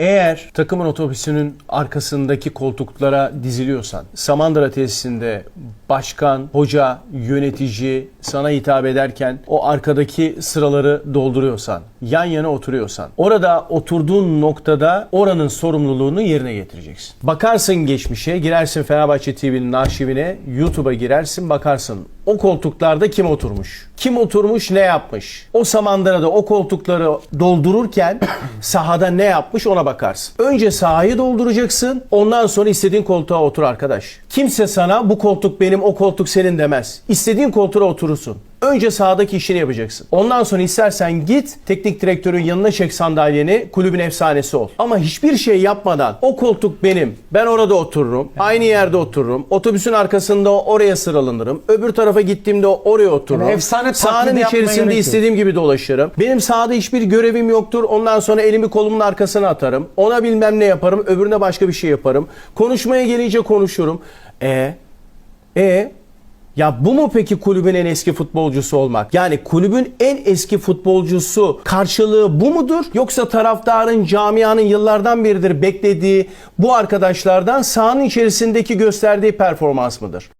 Eğer takımın otobüsünün arkasındaki koltuklara diziliyorsan, Samandıra tesisinde başkan, hoca, yönetici sana hitap ederken o arkadaki sıraları dolduruyorsan, yan yana oturuyorsan, orada oturduğun noktada oranın sorumluluğunu yerine getireceksin. Bakarsın geçmişe, girersin Fenerbahçe TV'nin arşivine, YouTube'a girersin, bakarsın o koltuklarda kim oturmuş? Kim oturmuş, ne yapmış? O Samandıra'da o koltukları doldururken sahada ne yapmış ona bakarsın. Önce sahayı dolduracaksın, ondan sonra istediğin koltuğa otur arkadaş. Kimse sana bu koltuk benim, o koltuk senin demez. İstediğin koltuğa oturursun. Önce sahadaki işini yapacaksın. Ondan sonra istersen git teknik direktörün yanına çek sandalyeni kulübün efsanesi ol. Ama hiçbir şey yapmadan o koltuk benim. Ben orada otururum. Aynı yerde otururum. Otobüsün arkasında oraya sıralanırım. Öbür tarafa gittiğimde oraya otururum. Yani efsane Sahanın taklidi yapmaya içerisinde gerek yok. istediğim gibi dolaşırım. Benim sahada hiçbir görevim yoktur. Ondan sonra elimi kolumun arkasına atarım. Ona bilmem ne yaparım. Öbürüne başka bir şey yaparım. Konuşmaya gelince konuşurum. E e ya bu mu peki kulübün en eski futbolcusu olmak? Yani kulübün en eski futbolcusu karşılığı bu mudur? Yoksa taraftarın, camianın yıllardan beridir beklediği bu arkadaşlardan sahanın içerisindeki gösterdiği performans mıdır?